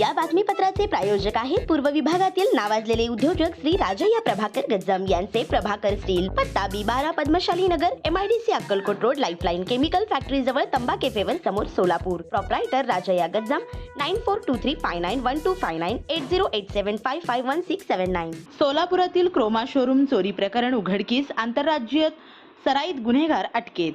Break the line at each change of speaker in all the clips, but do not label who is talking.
या बातमीपत्राचे प्रायोजक आहेत पूर्व विभागातील नावाजलेले उद्योजक श्री राजय्या प्रभाकर गज्जम यांचे प्रभाकर स्टील पत्ता बी बारा Padmashali Nagar MIDC Akkalkot road lifeline chemical factory जवळ तंबा केफेवर समोर Solapur. Proprietor Rajayya Gajjam nine four two three five nine one two five nine eight zero eight seven five five one six seven nine
सोलापुरातील Croma showroom चोरी प्रकरण उघडकीस आंतरराज्यीय सराईत गुन्हेगार अटकेत.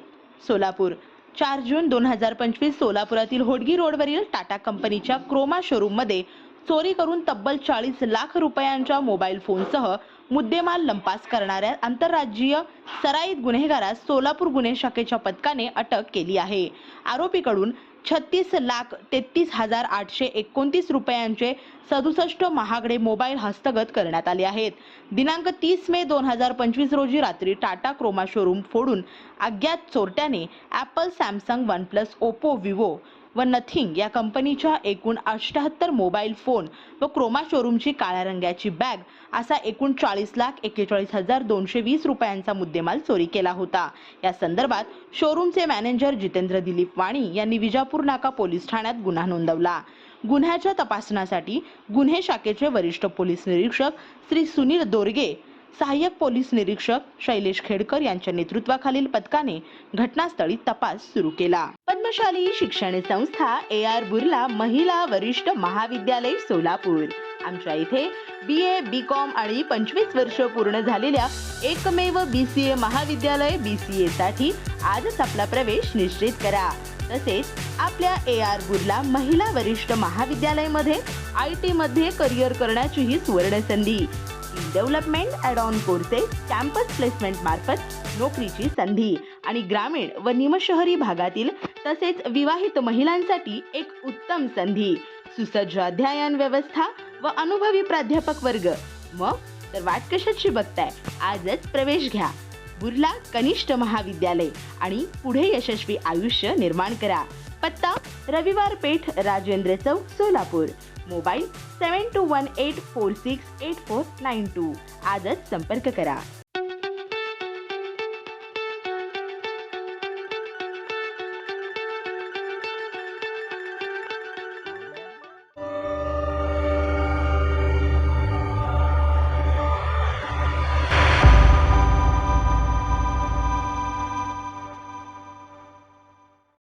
सोलापूर चार जून दोन हजार पंचवीस सोलापुरातील होडगी रोडवरील टाटा कंपनीच्या क्रोमा शोरूममध्ये चोरी करून तब्बल चाळीस लाख रुपयांच्या मोबाईल फोनसह मुद्देमाल लंपास करणाऱ्या आंतरराज्यीय सराईत गुन्हेगारास सोलापूर गुन्हे शाखेच्या पथकाने अटक केली आहे. आरोपीकडून छत्तीस लाख तेहतीस हजार आठशे एकोणतीस रुपयांचे सदुसष्ट महागडे मोबाईल हस्तगत करण्यात आले आहेत. दिनांक तीस मे दोन हजार पंचवीस रोजी रात्री टाटा क्रोमा शोरूम फोडून अज्ञात चोरट्याने Apple Samsung OnePlus Oppo Vivo व नथिंग या कंपनीच्या एकूण अठ्याहत्तर मोबाईल फोन व क्रोमा शोरूमची काळ्या रंगाची बॅग असा एकूण चाळीस लाख एक्केचाळीस हजार दोनशे वीस रुपयांचा मुद्देमाल चोरी केला होता. या संदर्भात शोरूमचे मॅनेजर जितेंद्र दिलीप वाणी यांनी विजापूर नाका पोलीस ठाण्यात गुन्हा नोंदवला. गुन्ह्याच्या तपासण्यासाठी गुन्हे शाखेचे वरिष्ठ पोलीस निरीक्षक श्री सुनील दोरगे सहाय्यक पोलीस निरीक्षक शैलेश खेडकर यांच्या नेतृत्वाखालील पथकाने घटनास्थळी तपास सुरू केला. पद्मशाली शिक्षण संस्था ए आर बुर्ला महिला वरिष्ठ महाविद्यालय सोलापूर. आमच्या इथे बी ए बी कॉम आणि पंचवीस वर्ष पूर्ण झालेल्या एकमेव बी सी ए महाविद्यालय बी सी ए साठी आजच आपला प्रवेश निश्चित करा. तसेच आपल्या ए आर बुर्ला महिला वरिष्ठ महाविद्यालयमध्ये आय टी मध्ये करिअर करण्याचीही सुवर्ण संधी development add on courses campus placement मार्फत नोकरीची संधी आणि ग्रामीण व निमशहरी भागातील तसेच विवाहित महिलांसाठी एक उत्तम संधी सुसज्ज अध्ययन व्यवस्था व अनुभवी प्राध्यापक वर्ग. मग तर वाट कशाची बघताय? आजच प्रवेश घ्या. बुर्ला कनिष्ठ महाविद्यालय आणि पुढे यशस्वी आयुष्य निर्माण करा. पत्ता Raviwar Peth Rajendra Chowk Solapur. Mobile seven two one eight four six eight four nine two. आजच संपर्क करा.